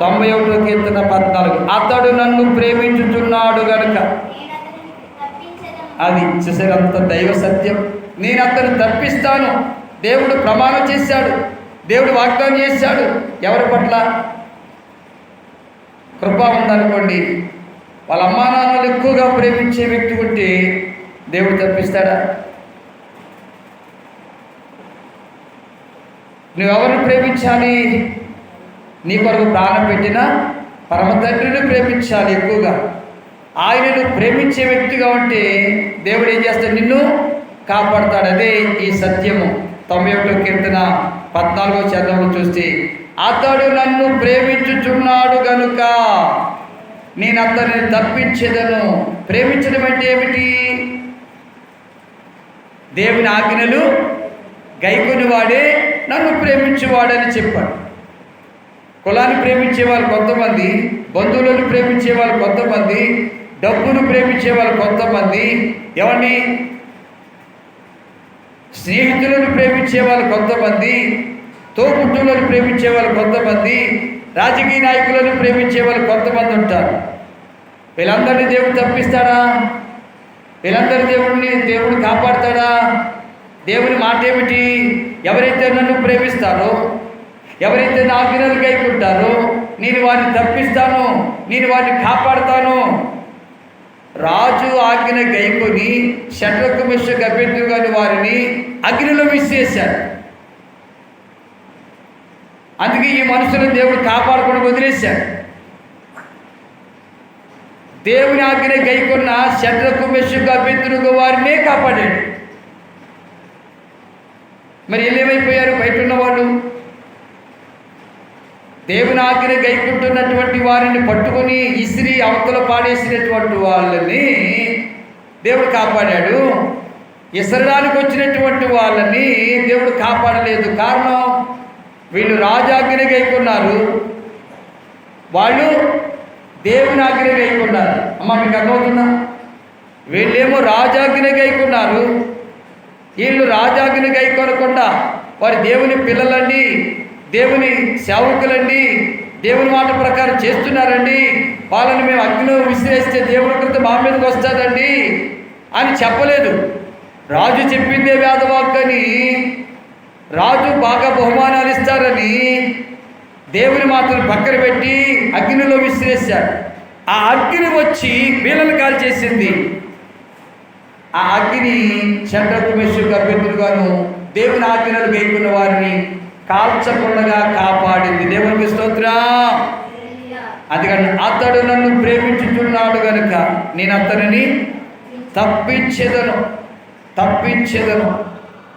తొంభై ఒకటో కీర్తన పద్నాలుగు. అతడు నన్ను ప్రేమించుచున్నాడు గనుక. అది చూసారు అంత దైవ సత్యం. నేను అతను తప్పిస్తాను. దేవుడు ప్రమాణం చేశాడు. దేవుడు వాగ్దానం చేశాడు. ఎవరి పట్ల? కృప ఉందనుకోండి. వాళ్ళ అమ్మా నాన్నలు ఎక్కువగా ప్రేమించే వ్యక్తి ఉంటే దేవుడు తప్పిస్తాడా? నువ్వెవరిని ప్రేమించాలి? నీ కొరకు ప్రాణం పెట్టిన పరమ తండ్రిని ప్రేమించాలి ఎక్కువగా. ఆయనను ప్రేమించే వ్యక్తిగా ఉంటే దేవుడు ఏం చేస్తాడు? నిన్ను కాపాడతాడు. అదే ఈ సత్యము. తొంభై ఒకటో కీర్తన పద్నాలుగో చరణంలో చూస్తే అతడు నన్ను ప్రేమించుచున్నాడు గనుక నేను అతనిని తప్పించేదను. ప్రేమించడం అంటే ఏమిటి? దేవుని ఆజ్ఞలు గైకొని వాడే నన్ను ప్రేమించేవాడని చెప్పాడు. కులాన్ని ప్రేమించే వాళ్ళు కొంతమంది బంధువులను ప్రేమించే వాళ్ళు కొంతమంది డబ్బును ప్రేమించే వాళ్ళు కొంతమంది ఎవరిని? స్నేహితులను ప్రేమించే వాళ్ళు కొంతమంది తోబుట్టులను ప్రేమించే వాళ్ళు కొంతమంది రాజకీయ నాయకులను ప్రేమించే వాళ్ళు కొంతమంది ఉంటారు. వీళ్ళందరినీ దేవుడు తప్పిస్తాడా? వీళ్ళందరి దేవుడిని దేవుడు కాపాడతాడా? దేవుని మాట ఏమిటి ఎవరైతే నన్ను ప్రేమిస్తారో ఎవరైతే నా ఆజ్ఞలు గైకుంటారో నేను వారిని తప్పిస్తాను నేను వారిని కాపాడుతాను రాజు ఆజ్ఞ గైకొని షట్రకు మిశ్ర గభ్యర్థు వారిని అగ్నిలో విసిరేశాడు. అందుకే ఈ మనుషులను దేవుడు కాపాడుకుని వదిలేశాడు. దేవుని ఆజ్ఞ గైకొన్న షట్రకు మిశ్ర గభ్యర్థుడు వారినే కాపాడాడు. మరి ఏమేమైపోయారు? బయట ఉన్నవాళ్ళు దేవుని ఆజ్ఞ గైకుంటున్నటువంటి వారిని పట్టుకొని ఇసిరి అవతల పాడేసినటువంటి వాళ్ళని దేవుడు కాపాడాడు. ఇసరడానికి వచ్చినటువంటి వాళ్ళని దేవుడు కాపాడలేదు. కారణం వీళ్ళు రాజాజ్ఞ గైకున్నారు. వాళ్ళు దేవుని ఆజ్ఞ గైకున్నారు. అమ్మ మీకు అర్థమవుతుందా? వీళ్ళేమో రాజాజ్ఞ గైకున్నారు. వీళ్ళు రాజాజ్ఞ గైకొనకుండా వారి దేవుని పిల్లలండి దేవుని సేవకులండి దేవుని మాట ప్రకారం చేస్తున్నారండి. వాళ్ళని మేము అగ్నిలో విసిరేస్తే దేవుని కృత మా మీదకి వస్తుందండి అని చెప్పలేదు. రాజు చెప్పిందే వేదవాక్కని రాజు బాగా బహుమానాలు ఇస్తారని దేవుని మాత్రం పక్కన పెట్టి అగ్నిలో విసిరేశారు. ఆ అగ్ని వచ్చి వీళ్ళని కాల్చేసింది. ఆ అగ్ని చంద్రకు మెస్సు అభ్యర్థులుగాను దేవుని ఆజ్ఞలు వేయుకున్న వారిని కాల్చకుండా కాపాడింది. దేవునికి స్తోత్రం. అందుకని అతడు నన్ను ప్రేమించుతున్నాడు కనుక నేను అతనిని తప్పించేదను తప్పించేదను.